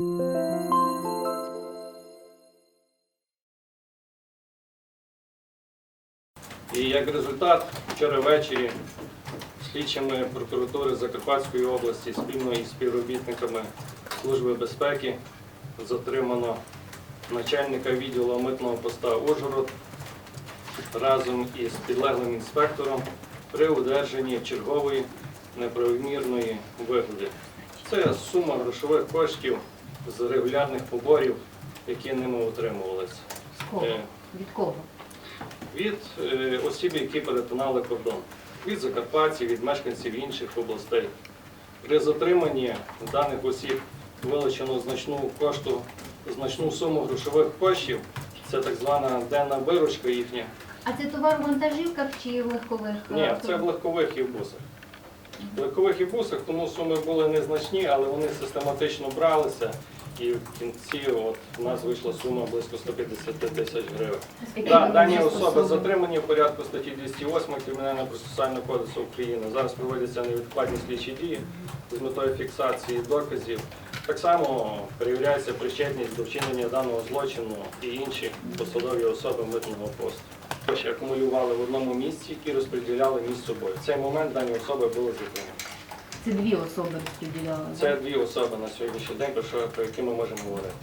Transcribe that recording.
І як результат, вчора ввечері слідчими прокуратури Закарпатської області спільно із співробітниками Служби безпеки затримано начальника відділу митного поста Ужгород разом із підлеглим інспектором при одержанні чергової неправомірної вигоди. Це сума грошових коштів з регулярних поборів, які ними отримувалися. З кого? Е, Від кого? від е, осіб, які перетинали кордон, від закарпатців, від мешканців інших областей. При затриманні даних осіб вилучено значну кошту, значну суму грошових коштів. Це так звана денна виручка їхня. А це товар в вантажівках чи в легкових? Ні, е, це в легкових і в бусах. В легкових і бусах, тому суми були незначні, але вони систематично бралися. І в кінці от, у нас вийшла сума близько 150 тисяч гривень. Да, дані особи затримані в порядку статті 208 Кримінального процесуального кодексу України. Зараз проводяться невідкладні слідчі дії з метою фіксації доказів. Так само перевіряється причетність до вчинення даного злочину і інші посадові особи митного посту. Гроші акумулювали в одному місці і розподіляли між собою. В цей момент дані особи були зупинені. Це дві особи розподіляли. Це дві особи на сьогоднішній день, про що про які ми можемо говорити.